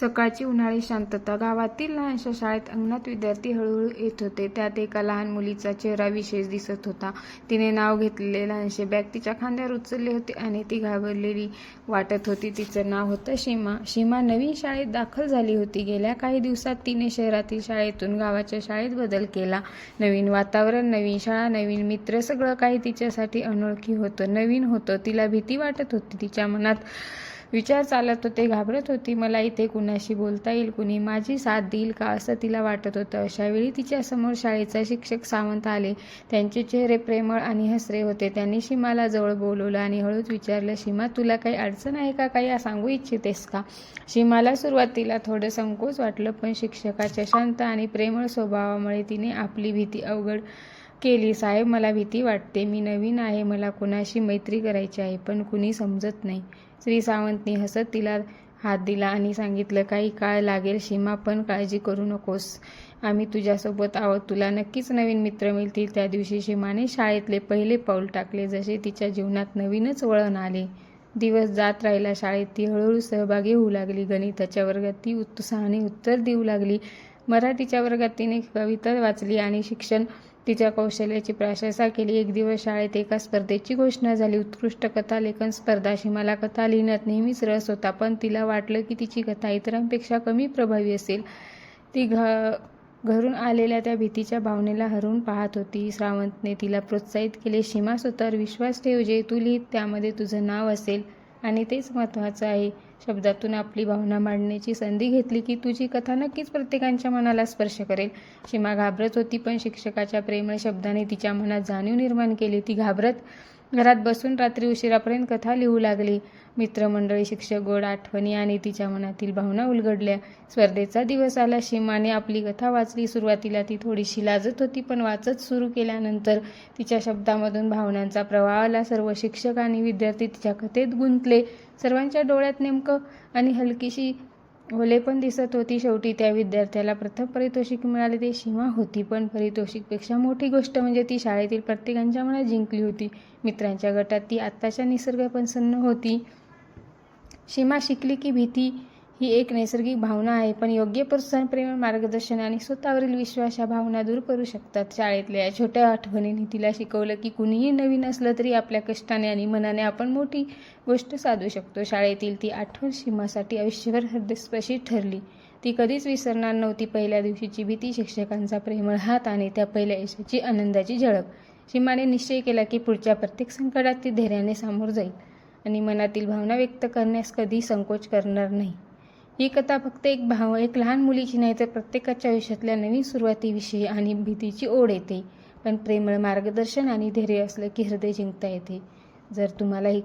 सकाळची उन्हाळी शांतता. गावातील लहानशा शाळेत अंगणात विद्यार्थी हळूहळू येत होते. त्यात एका लहान मुलीचा चेहरा विशेष दिसत होता. तिने नाव घेतलेले लहानशे बॅग तिच्या खांद्यावर उचलले होते आणि ती घाबरलेली वाटत होती. तिचं नाव होतं सीमा सीमा नवीन शाळेत दाखल झाली होती. गेल्या काही दिवसात तिने शहरातील शाळेतून गावाच्या शाळेत बदल केला. नवीन वातावरण नवीन शाळा नवीन मित्र सगळं काही तिच्यासाठी अनोळखी होतं. नवीन होतं. तिला भीती वाटत होती. तिच्या मनात विचार चालत होते घाबरत होती. मला इथे कुणाशी बोलता येईल? कुणी माझी साथ देईल का? असं तिला वाटत होतं. अशावेळी तिच्यासमोर शाळेचा शिक्षक सावंत आले. त्यांचे चेहरे प्रेमळ आणि हसरे होते. त्यांनी सीमाला जवळ बोलवलं आणि हळूच विचारलं सीमा तुला काही अडचण आहे का? काही सांगू इच्छितेस का? सीमाला सुरुवातीला थोडं संकोच वाटलं पण शिक्षकाच्या शांत आणि प्रेमळ स्वभावामुळे तिने आपली भीती अवघड केली. साहेब मला भीती वाटते. मी नवीन आहे. मला कुणाशी मैत्री करायची आहे पण कुणी समजत नाही. श्री सावंतनी हसत तिला हात दिला आणि सांगितलं काही काळ लागेल सीमा पण काळजी करू नकोस. आम्ही तुझ्यासोबत आहोत. तुला नक्कीच नवीन मित्र मिळतील. त्या दिवशी सीमाने शाळेतले पहिले पाऊल टाकले जसे तिच्या जीवनात नवीनच वळण आले. दिवस जात राहिला. शाळेत ती हळूहळू सहभागी होऊ लागली. गणिताच्या वर्गात ती उत्साहाने उत्तर देऊ लागली. मराठीच्या वर्गात तिने कविता वाचली आणि शिक्षण तिच्या कौशल्याची प्रशंसा केली. एक दिवस शाळेत एका स्पर्धेची घोषणा झाली. उत्कृष्ट कथा लेखन स्पर्धा मला कथा लिहिण्यात नेहमीच रस होता पण तिला वाटलं की तिची कथा इतरांपेक्षा कमी प्रभावी असेल. ती घ घरून आलेल्या त्या भीतीच्या भावनेला हरवून पाहत होती. श्रावंतने तिला प्रोत्साहित केले सीमा स्वतःवर विश्वास ठेव जे तू लिहित त्यामध्ये तुझं नाव असेल आणि तेच महत्त्वाचं आहे. शब्दातून आपली भावना मांडण्याची संधी घेतली की तुझी कथा नक्कीच प्रत्येकांच्या मनाला स्पर्श करेल. शिमा घाबरत होती पण शिक्षकाच्या प्रेमळ शब्दाने तिच्या मनात जाणीव निर्माण केली. ती घाबरत घरात बसून रात्री उशिरापर्यंत कथा लिहू लागली. मित्रमंडळी शिक्षक गोड आठवणी आणि तिच्या मनातील भावना उलगडल्या. स्पर्धेचा दिवस आला. शिमाने आपली कथा वाचली. सुरुवातीला ती थोडीशी लाजत होती पण वाचत सुरू केल्यानंतर तिच्या शब्दामधून भावनांचा प्रवाह आला. सर्व शिक्षक आणि विद्यार्थी तिच्या कथेत गुंतले. सर्वांच्या डोळ्यात नेमकं आणि हलकीशी ओले पण दिसत होती शेवटी त्या विद्यार्थ्याला. प्रथम पारितोषिक मिळाले ते सीमा होती पण पारितोषिकपेक्षा मोठी गोष्ट म्हणजे ती शाळेतील प्रत्येकांच्या मनात जिंकली होती. मित्रांच्या गटात ती आत्ताच्या निसर्ग प्रसन्न होती. सीमा शिकली की भीती ही एक नैसर्गिक भावना आहे पण योग्य प्रोत्साहन प्रेम मार्गदर्शन आणि स्वतःवरील विश्वास या भावना दूर करू शकतात. शाळेतल्या या छोट्या आठवणींनी तिला शिकवलं की कुणीही नवीन असलं तरी आपल्या कष्टाने आणि मनाने आपण मोठी गोष्ट साधू शकतो. शाळेतील ती आठवण सीमासाठी आयुष्यभर हृदयस्पर्शी ठरली. ती कधीच विसरणार नव्हती. पहिल्या दिवशीची भीती शिक्षकांचा प्रेमळ हात आणि त्या पहिल्या यशाची आनंदाची झळक. सीमाने निश्चय केला की पुढच्या प्रत्येक संकटात ती धैर्याने सामोर जाईल आणि मनातील भावना व्यक्त करण्यास कधी संकोच करणार नाही. ही कथा फक्त एक भाव एक लहान मुलीची नाही तर प्रत्येकाच्या आयुष्यातल्या नवीन सुरुवातीविषयी आणि भीतीची ओढ येते. पण प्रेमळ मार्गदर्शन आणि धैर्य असलं की हृदय जिंकता येते. जर तुम्हाला ही